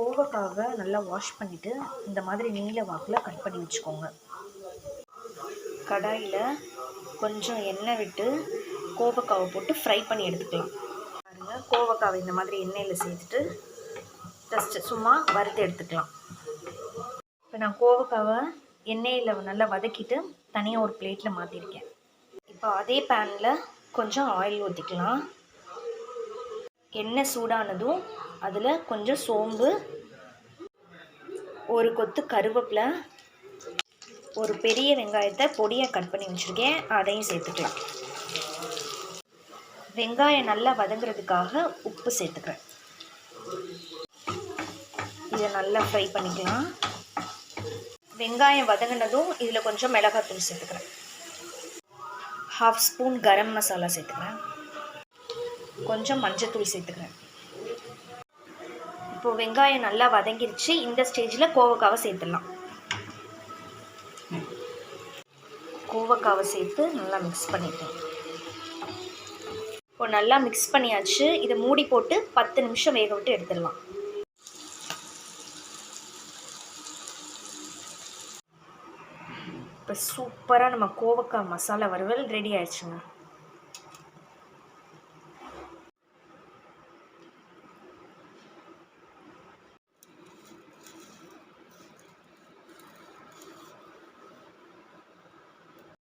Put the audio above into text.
கோவக்காவை நல்லா வாஷ் பண்ணிவிட்டு இந்த மாதிரி நீல வாக்கில் கட் பண்ணி வச்சுக்கோங்க. கடாயில் கொஞ்சம் எண்ணெய் விட்டு கோவக்காவை போட்டு ஃப்ரை பண்ணி எடுத்துக்கலாம். பாருங்கள் கோவக்காவை இந்த மாதிரி எண்ணெயில் சேர்த்துட்டு ஜஸ்ட்டு சும்மா வறுத்து எடுத்துக்கலாம். இப்போ நான் கோவக்காவை எண்ணெயில் நல்லா வதக்கிட்டு தனியாக ஒரு பிளேட்டில் மாற்றிருக்கேன் இப்போ அதே பேனில் கொஞ்சம் ஆயில் ஊற்றிக்கலாம் எண்ணெய் சூடானதும் அதில் கொஞ்சம் சோம்பு ஒரு கொத்து கருவேப்பிலை ஒரு பெரிய வெங்காயத்தை பொடியாக கட் பண்ணி வச்சுருக்கேன். அதையும் சேர்த்துக்கலாம் வெங்காயம் நல்லா வதங்குறதுக்காக உப்பு சேர்த்துக்கிறேன். இதை நல்லா ஃப்ரை பண்ணிக்கலாம். வெங்காயம் வதங்கினதும் இதில் கொஞ்சம் மிளகாத்தூள் சேர்த்துக்கிறேன். ஹாஃப் ஸ்பூன் கரம் மசாலா சேர்த்துக்கிறேன். கொஞ்சம் மஞ்சத்தூள் சேர்த்துக்கிறேன். இப்போ வெங்காயம் நல்லா வதங்கிருச்சு. இந்த ஸ்டேஜில் கோவக்காவை சேர்த்துடலாம். கோவக்காவை சேர்த்து நல்லா மிக்ஸ் பண்ணிட்டேன் இப்போ நல்லா மிக்ஸ் பண்ணியாச்சு. இதை மூடி போட்டு பத்து நிமிஷம் வேக விட்டு எடுத்துடலாம். இப்போ சூப்பராக நம்ம கோவக்காய் மசாலா வறுவல் ரெடி ஆயிடுச்சுங்க.